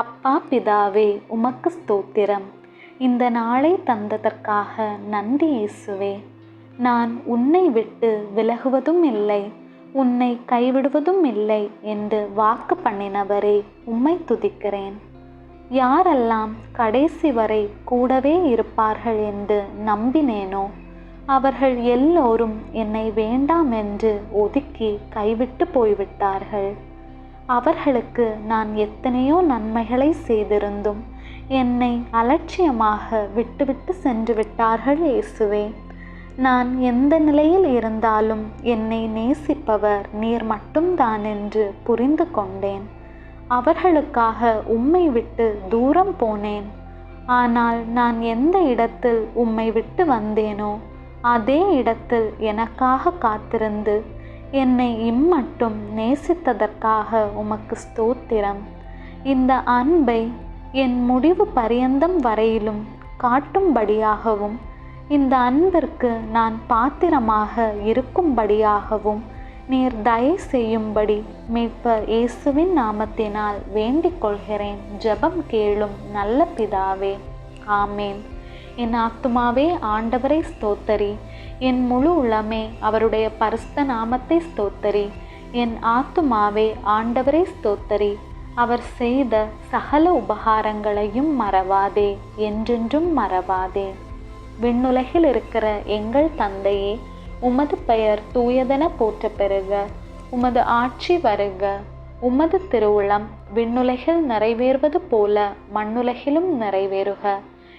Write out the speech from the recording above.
அப்பா பிதாவே உமக்கு ஸ்தோத்திரம். இந்த நாளை தந்ததற்காக நன்றி இயேசுவே. நான் உன்னை விட்டு விலகுவதும் இல்லை உன்னை கைவிடுவதும் இல்லை என்று வாக்கு பண்ணினவரே உம்மை துதிக்கிறேன். யாரெல்லாம் கடைசி வரை கூடவே இருப்பார்கள் என்று நம்பினேனோ அவர்கள் எல்லோரும் என்னை வேண்டாம் என்று ஒதுக்கி கைவிட்டு போய்விட்டார்கள். அவர்களுக்கு நான் எத்தனையோ நன்மைகளை செய்திருந்தும் என்னை அலட்சியமாக விட்டுவிட்டு சென்று விட்டார்கள் இயேசுவே. நான் எந்த நிலையில் இருந்தாலும் என்னை நேசிப்பவர் நீர் மட்டும்தான் என்று புரிந்து கொண்டேன். அவர்களுக்காக உம்மை விட்டு தூரம் போனேன். ஆனால் நான் எந்த இடத்தில் உம்மை விட்டு வந்தேனோ அதே இடத்தில் எனக்காக காத்திருந்து என்னை இம்மட்டும் நேசித்ததற்காக உமக்கு ஸ்தோத்திரம். இந்த அன்பை என் முடிவு பரியந்தம் வரையிலும் காட்டும்படியாகவும் இந்த அன்பிற்கு நான் பாத்திரமாக இருக்கும்படியாகவும் நீர் தயை செய்யும்படி மீட்பர் இயேசுவின் நாமத்தினால் வேண்டிக் கொள்கிறேன். ஜெபம் கேளும் நல்ல பிதாவே. ஆமேன். என் ஆத்துமாவே ஆண்டவரை ஸ்தோத்தரி. என் முழு உள்ளமே அவருடைய பரிஸ்த நாமத்தை ஸ்தோத்தரி. என் ஆத்துமாவே ஆண்டவரை ஸ்தோத்தரி. அவர் செய்த சகல உபகாரங்களையும் மறவாதே என்றென்றும் மறவாதே. விண்ணுலகில் இருக்கிற எங்கள் தந்தையே உமது பெயர் தூயதென போற்ற பெறுக உமது ஆட்சி வருக. உமது திருவுளம் விண்ணுலகில் நிறைவேறுவது போல மண்ணுலகிலும் நிறைவேறுக.